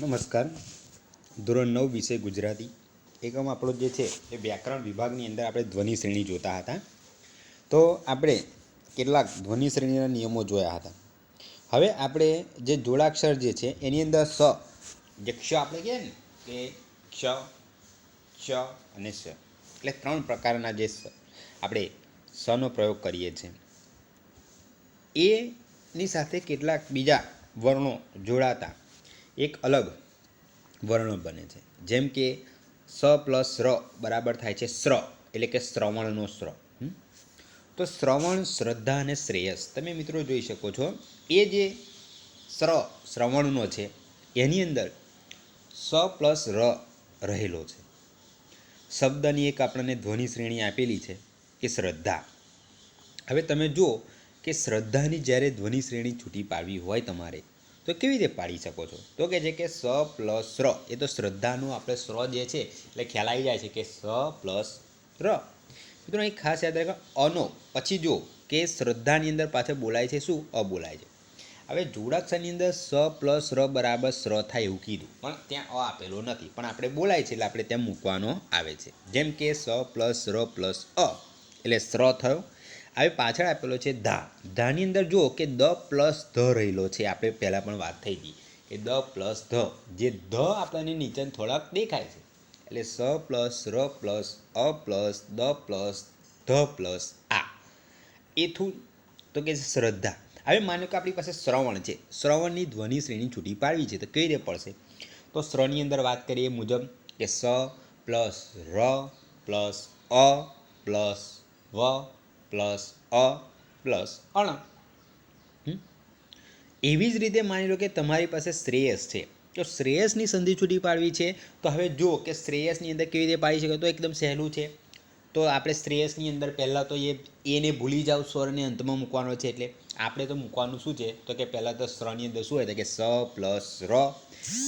નમસ્કાર. ધોરણ નવ વિષય ગુજરાતી. એકમ આપણો જે છે, એ વ્યાકરણ વિભાગની અંદર આપણે ધ્વનિ શ્રેણી જોતા હતા. તો આપણે કેટલાક ધ્વનિ શ્રેણીના નિયમો જોયા હતા. હવે આપણે જે જોડાક્ષર જે છે, એની અંદર સ, જે ક્ષ આપણે કહીએ ને, કે ક્ષ ક્ષ અને સ. એટલે ત્રણ પ્રકારના જે આપણે સનો પ્રયોગ કરીએ છીએ. એની સાથે કેટલાક બીજા વર્ણો જોડાતા. એક અલગ વર્ણ બને છે. જેમ કે સ પ્લસ ર બરાબર થાય છે શ્ર એટલે કે શ્રવણનો શ્ર હમ? તો શ્રવણ, શ્રદ્ધા અને શ્રેયસ. તમે મિત્રો જોઈ શકો છો, એ જે શ્ર શ્રવણનો છે, એની અંદર સ પ્લસ ર રહેલો છે. શબ્દની એક આપણને ધ્વનિ શ્રેણી આપેલી છે, કે શ્રદ્ધા. હવે તમે જુઓ કે શ્રદ્ધાની જ્યારે ધ્વનિ શ્રેણી છૂટી પાડવી હોય તમારે તો કેવી રીતે પાડી શકો છો? તો કે છે કે સ પ્લસ ર, એ તો શ્રદ્ધાનું આપણે સ્ર જે છે, એટલે ખ્યાલ આવી જાય છે કે સ પ્લસ ર. મિત્રો, અહીં ખાસ યાદ રાખો, અનો, પછી જો, કે શ્રદ્ધાની અંદર પાછળ બોલાય છે શું? અ બોલાય છે. હવે જોડાક્ષરની અંદર સ પ્લસ ર બરાબર સ્ર થાય એવું કીધું, પણ ત્યાં અ આપેલો નથી, પણ આપણે બોલાય છે એટલે આપણે ત્યાં મૂકવાનો આવે છે. જેમ કે સ પ્લસ ર પ્લસ અ, એટલે સ્ર થયો હવે પાછળ આપેલો છે ધા. ધાની અંદર જુઓ કે દ પ્લસ ધ રહેલો છે. આપણે પહેલાં પણ વાત થઈ હતી કે દ પ્લસ ધ. જે ધ આપણને નીચે થોડાક દેખાય છે. એટલે સ પ્લસ ર પ્લસ અ પ્લસ દ પ્લસ ધ પ્લસ આ. એથું તો કે શ્રદ્ધા. હવે માનો કે આપણી પાસે શ્રવણ છે. શ્રવણની ધ્વનિ શ્રેણી છૂટી પાડવી છે તો કઈ રીતે પડશે? તો સ્રની અંદર વાત કરીએ મુજબ કે સ પ્લસ ર પ્લસ અ પ્લસ વ પ્લસ અ પ્લસ અણ? એવી જ રીતે માની લો કે તમારી પાસે શ્રેયસ છે. તો શ્રેયસની સંધિ છૂટી પાડવી છે. તો હવે જુઓ કે શ્રેયસની અંદર કેવી રીતે પાડી શકે તો એકદમ સહેલું છે. તો આપણે શ્રેયસની અંદર પહેલાં તો એ, એને ભૂલી જાઓ સ્વરને અંતમાં મૂકવાનો છે એટલે આપણે તો મૂકવાનું શું છે? તો કે પહેલાં તો સ્રની અંદર શું હોય? કે સ પ્લસ ર.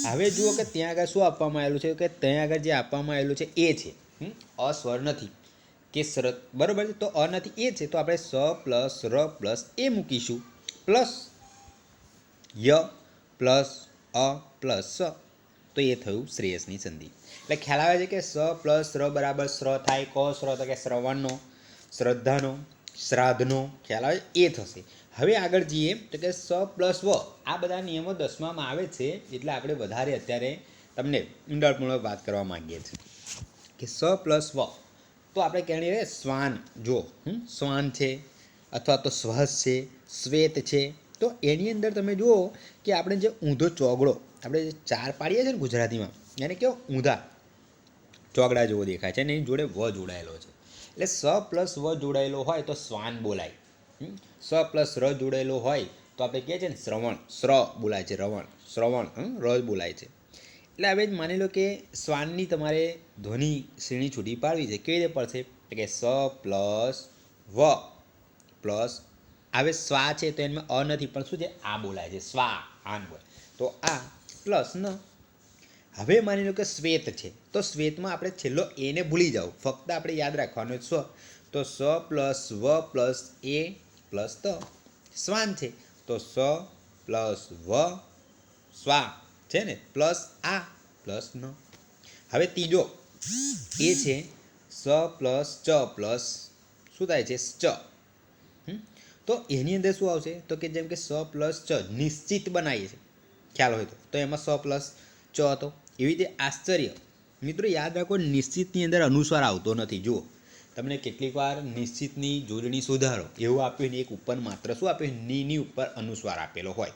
હવે જુઓ કે ત્યાં આગળ શું આપવામાં આવેલું છે? કે ત્યાં આગળ જે આપવામાં આવેલું છે એ છે. હમ? અ સ્વર નથી. કે સર બરાબર છે? તો અ નથી, એ છે. તો આપણે સ પ્લસ ર પ્લસ એ મૂકીશું. પ્લસ ય પ્લસ અ પ્લસ સ. તો એ થયું શ્રેયસની સંધિ. એટલે ખ્યાલ આવે છે કે સ પ્લસ ર બરાબર સ્ર થાય, ક સ્ર તો કે શ્રવણનો, શ્રદ્ધાનો, શ્રાદ્ધનો. ખ્યાલ આવે એ થશે. હવે આગળ જઈએ. તો કે સ પ્લસ વ. આ બધા નિયમો દસમામાં આવે છે. એટલે આપણે વધારે અત્યારે તમને ઊંડાણપૂર્વક વાત કરવા માંગીએ છીએ. કે સ પ્લસ વ. તો આપણે કહેણી રહે શ્વાન. જો શ્વાન છે અથવા તો શ્વાસ છે, શ્વેત છે. તો એની અંદર તમે જુઓ કે આપણે જે ઊંધો ચોગડો, આપણે જે ચાર પાડીએ છીએ ને ગુજરાતીમાં, એને કેવો? ઊંધા ચોગડા જેવો દેખાય છે અને એની જોડે વ જોડાયેલો છે. એટલે સ પ્લસ વ જોડાયેલો હોય તો શ્વાન બોલાય? સ પ્લસ ર જોડાયેલો હોય તો આપણે કહીએ છીએ ને શ્રવણ. શ્ર બોલાય છે, રવણ. શ્રવણ? ર બોલાય છે. એટલે હવે માની લો કે શ્વાનની તમારે ધ્વનિ શ્રેણી છૂટી પાડવી છે, કેવી રીતે પડશે? કે સ પ્લસ વ પ્લસ હવે સ્વા છે તો એમાં અ નથી, પણ શું છે? આ બોલાય છે, સ્વા, આન બોલે તો આ પ્લસ ન. હવે માની લો કે શ્વેત છે, તો શ્વેતમાં આપણે છેલ્લો એને ભૂલી જાવ ફક્ત આપણે યાદ રાખવાનું સ્વ તો સ પ્લસ વ પ્લસ એ પ્લસ ત. શ્વાન છે, તો સ પ્લસ વ સ્વા. છે ને? પ્લસ આ, પ્લસ ન. હવે ત્રીજો. એ છે સ પ્લસ ચ પ્લસ. શું થાય છે? ચ. તો એની અંદર શું આવશે? તો કે જેમ કે સ પ્લસ ચ નિશ્ચિત બનાવીએ છે. ખ્યાલ હોય તો. તો એમાં સ પ્લસ ચ હતો. એવી રીતે આશ્ચર્ય. મિત્રો, યાદ રાખો, નિશ્ચિતની અંદર અનુસ્વાર આવતો નથી. જુઓ. તમને કેટલીક વાર નિશ્ચિતની જોડણી સુધારો. એવું આપ્યું એક ઉપર માત્ર. શું આપ્યું? નીની ઉપર અનુસ્વાર આપેલો હોય.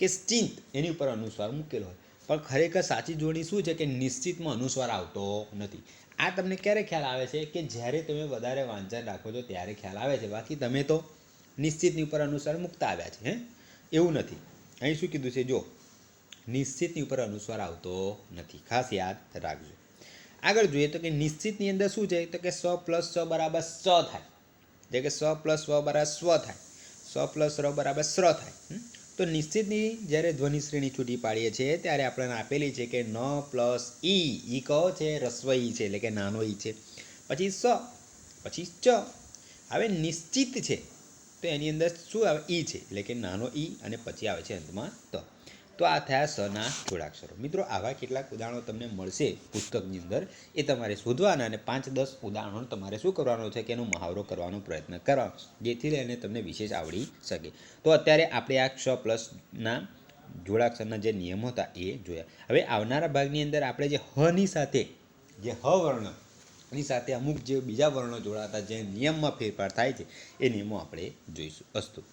કે ચિંત એની ઉપર અનુસ્વાર મૂકેલો હોય. પણ ખરેખર સાચી જોડણી શું છે કે નિશ્ચિતમાં અનુસ્વાર આવતો નથી? આ તમને ક્યારે ખ્યાલ આવે છે કે જ્યારે તમે વધારે વાંચન રાખો છો ત્યારે ખ્યાલ આવે છે? બાકી તમે તો નિશ્ચિતની ઉપર અનુસ્વાર મૂકતા આવ્યા છે, હે? એવું નથી. અહીં શું કીધું છે? જો, નિશ્ચિતની ઉપર અનુસ્વાર આવતો નથી. ખાસ યાદ રાખજો. આગળ જોઈએ તો કે નિશ્ચિતની અંદર શું છે? તો કે સ પ્લસ સ બરાબર સ થાય. જે કે સ પ્લસ સ બરાબર સ્વ થાય. સ પ્લસ ર બરાબર સ્ર થાય? તો નિશ્ચિતની જ્યારે ધ્વનિ શ્રેણી છૂટી પાડીએ છીએ, ત્યારે આપણને આપેલી છે કે ન પ્લસ ઈ. ઈ કહો છે રસ્વ ઈ છે, એટલે કે નાનો ઈ છે. પછી સ, પછી ચ. હવે નિશ્ચિત છે, તો એની અંદર શું આવે? ઈ છે, એટલે કે નાનો ઈ, અને પછી આવે છે અંતમાં ત. તો આ થયા સના જોડાક્ષરો મિત્રો, આવા કેટલાક ઉદાહરણો તમને મળશે પુસ્તકની અંદર. એ તમારે શોધવાના અને પાંચ દસ ઉદાહરણો તમારે શું કરવાનું છે કે એનો મહાવરો કરવાનો પ્રયત્ન કરવાનો જેથી લઈને તમને વિશેષ આવડી શકે. તો અત્યારે આપણે આ ક્ષ પ્લસના જોડાક્ષરના જે નિયમો હતા એ જોયા. હવે આવનારા ભાગની અંદર આપણે જે હની સાથે, જે હ વર્ણની સાથે અમુક જે બીજા વર્ણો જોડાતા જે નિયમમાં ફેરફાર થાય છે, એ નિયમો આપણે જોઈશું. અસ્તુ.